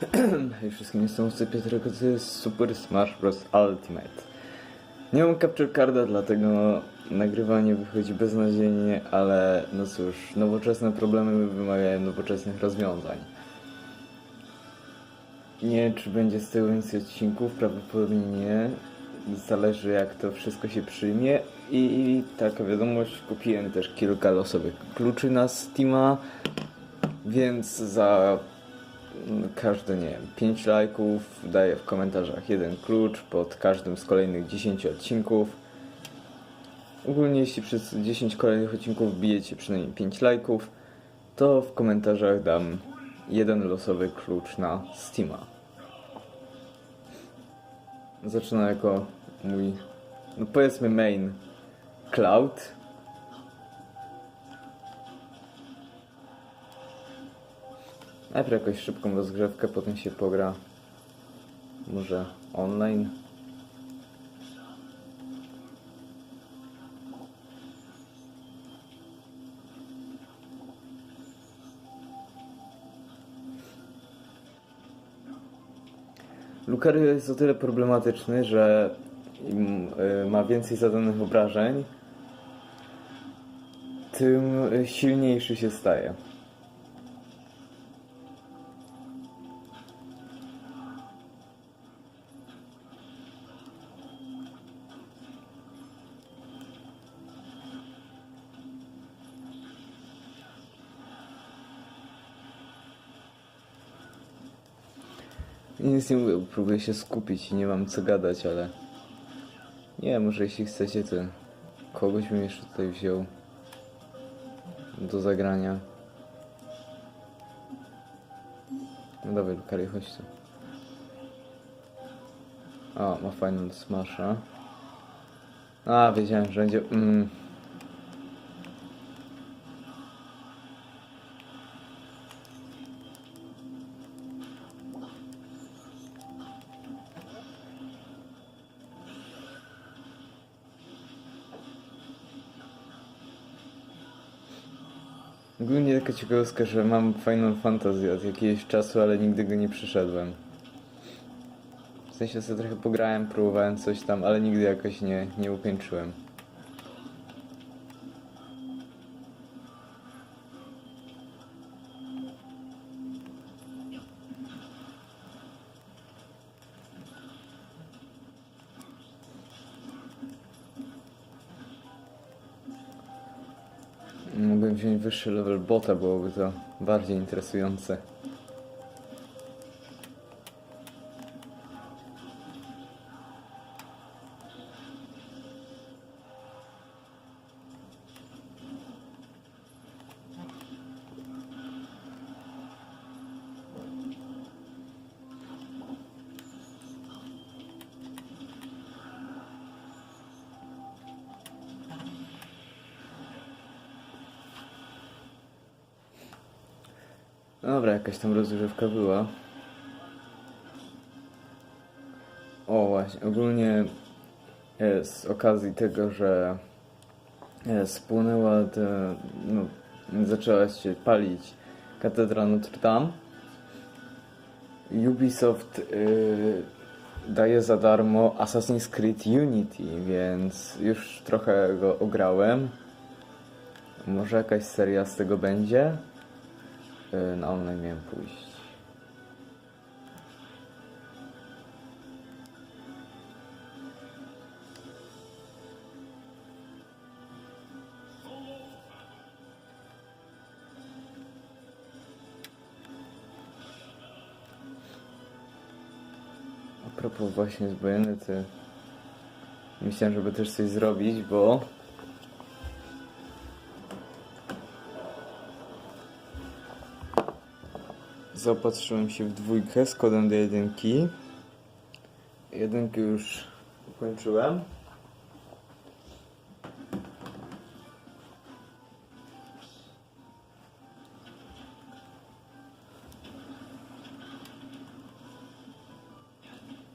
Hej wszystkim, jestem Usypie, tylko to jest Super Smash Bros. Ultimate. Nie mam capture carda, dlatego nagrywanie wychodzi beznadziejnie, ale no cóż, nowoczesne problemy wymagają nowoczesnych rozwiązań. Nie wiem, czy będzie z tego więcej odcinków, prawdopodobnie nie. Zależy jak to wszystko się przyjmie. I taka wiadomość, kupiłem też kilka losowych kluczy na Steama, więc za każde, nie wiem, 5 lajków daję w komentarzach jeden klucz pod każdym z kolejnych 10 odcinków. Ogólnie jeśli przez 10 kolejnych odcinków wbijecie przynajmniej 5 lajków, to w komentarzach dam jeden losowy klucz na Steama. Zaczynam jako mój, no powiedzmy main Cloud. Najpierw jakąś szybką rozgrzewkę, potem się pogra może online. Lucario jest o tyle problematyczny, że y, ma więcej zadanych obrażeń, tym y, silniejszy się staje. Nic nie mówię, próbuję się skupić i nie mam co gadać, ale... Nie, może jeśli chcecie, to kogoś bym jeszcze tutaj wziął do zagrania. No dawaj, Lukari, chodź tu. O, ma fajną smasha. A, wiedziałem, że będzie... Mm. Taka ciekawostka, że mam Final Fantasy od jakiegoś czasu, ale nigdy go nie przeszedłem. W sensie sobie trochę pograłem, próbowałem coś tam, ale nigdy jakoś nie, nie ukończyłem. Mógłbym wziąć wyższy level bota, byłoby to bardziej interesujące. Dobra, jakaś tam rozgrzewka była. O właśnie, ogólnie e, z okazji tego, że e, spłonęła, te, no, zaczęła się palić katedra Notre Dame, Ubisoft y, daje za darmo Assassin's Creed Unity, więc już trochę go ograłem. Może jakaś seria z tego będzie? Y, Na online miałem pójść. A propos właśnie z Bajonety, myślałem, żeby też coś zrobić, bo zaopatrzyłem się w dwójkę z kodem do jedynki. Jedynkę już ukończyłem.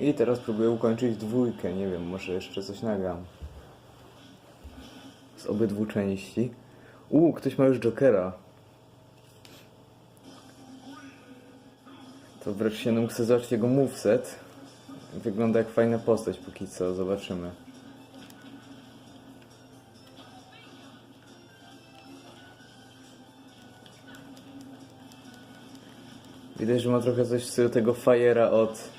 I teraz próbuję ukończyć dwójkę. Nie wiem, może jeszcze coś nagram. Z obydwu części. U, ktoś ma już Jokera. To wreszcie no chcę zobaczyć jego moveset. Wygląda jak fajna postać póki co, zobaczymy. Widać, że ma trochę coś stylu tego Fire'a od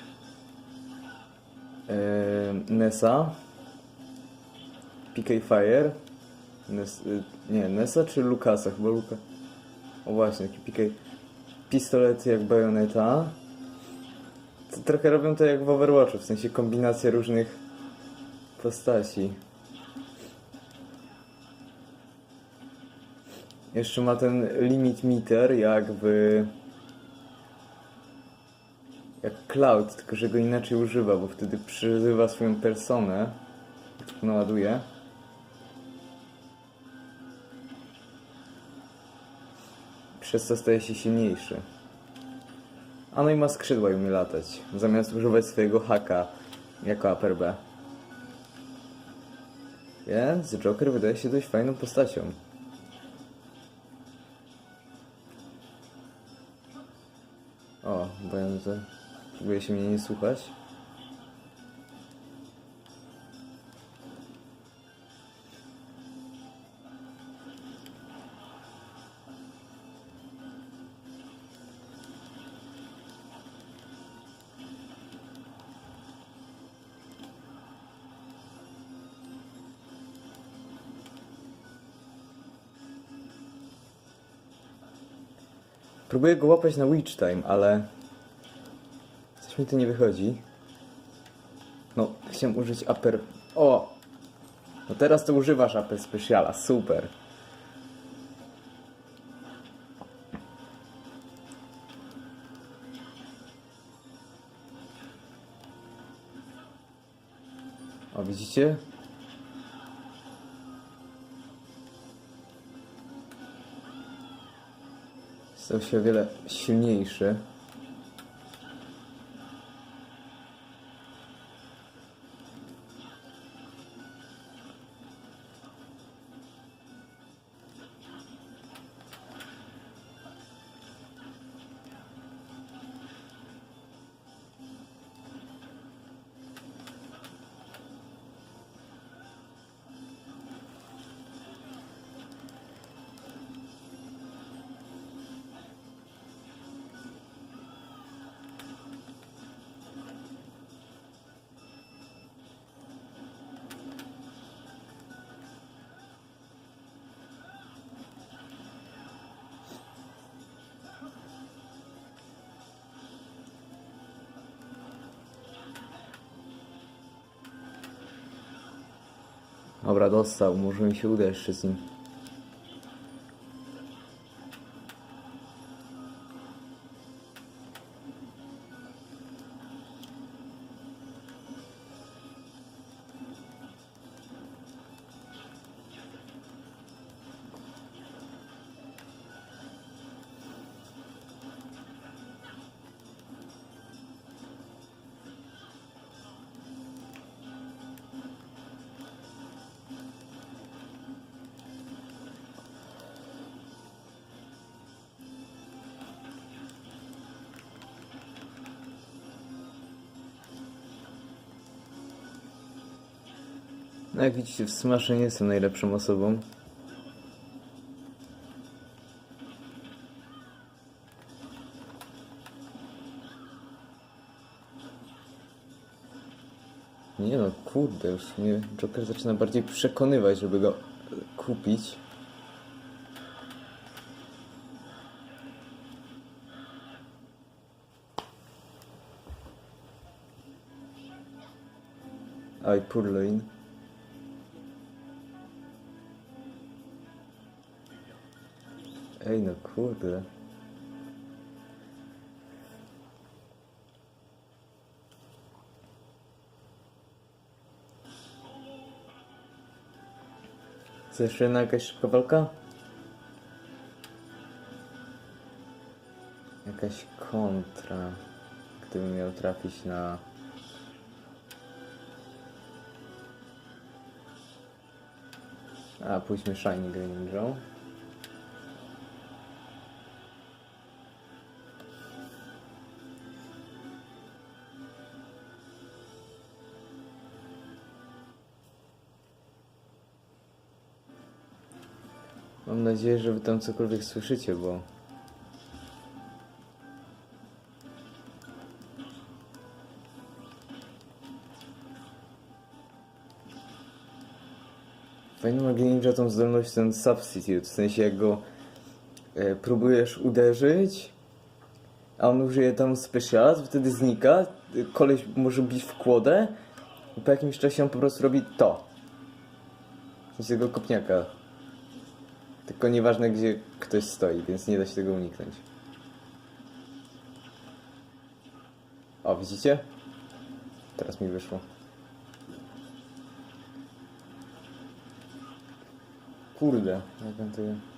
yy, Nessa. PK Fire. Nes, y, nie, Nessa czy Lukasa? Chyba Luka. O właśnie, taki PK. Pistolet jak bajoneta. To trochę robią to jak w Overwatchu, w sensie kombinacja różnych postaci. Jeszcze ma ten limit meter jak w... Jak Cloud, tylko że go inaczej używa, bo wtedy przyzywa swoją personę. Naładuje. Przez co staje się silniejszy. A no i ma skrzydła i umie latać. Zamiast używać swojego haka jako upper B. Więc Joker wydaje się dość fajną postacią. O, będę. Próbuje się mnie nie słuchać. Próbuję go łapać na Witch Time, ale coś mi to nie wychodzi. No, chciałem użyć upper... O! No teraz to używasz upper speciala, super. O, widzicie? Stał się o wiele silniejszy. Dobra, dostał. Może mi się uda jeszcze z nim. No jak widzicie, w Smashie nie jestem najlepszą osobą. Nie no, kurde, już mnie Joker zaczyna bardziej przekonywać, żeby go kupić. Aj, Purloin. Ej, no kurde. Co jeszcze jakaś szybka walka? Jakaś kontra. Gdybym miał trafić na... A, pójdźmy Shiny Greninja. Mam nadzieję, że wy tam cokolwiek słyszycie, bo... Fajnie ma Ninja tą zdolność ten substitute, w sensie jak go e, próbujesz uderzyć, a on użyje tam special, wtedy znika, koleś może bić w kłodę i po jakimś czasie on po prostu robi to. W sensie tego kopniaka. Tylko nieważne gdzie ktoś stoi, więc nie da się tego uniknąć. O, widzicie? Teraz mi wyszło. Kurde, jak on tego...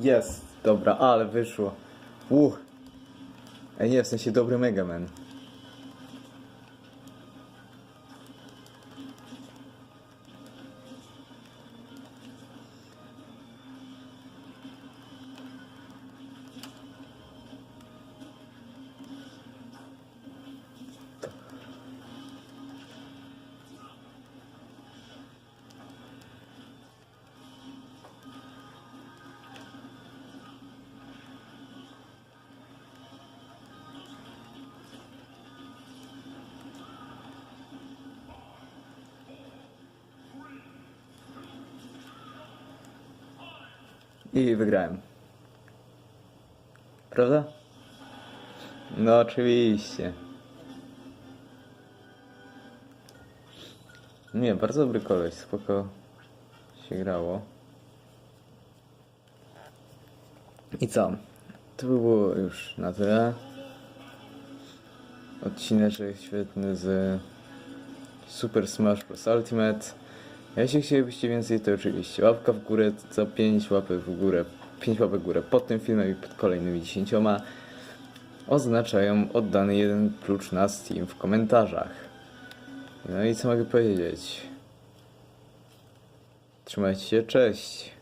Jest, dobra, ale wyszło. Uch. Ej, nie, w sensie dobry Mega Man. I wygrałem. Prawda? No oczywiście. Nie, bardzo dobry koleś, spoko się grało. I co? To by było już na tyle. Odcineczek świetny z Super Smash Bros. Ultimate. Jeśli chcielibyście więcej, to oczywiście łapka w górę, co 5 łapek w górę, 5 łapek w górę pod tym filmem i pod kolejnymi 10 oznaczają oddany jeden klucz na Steam w komentarzach. No i co mogę powiedzieć? Trzymajcie się, cześć!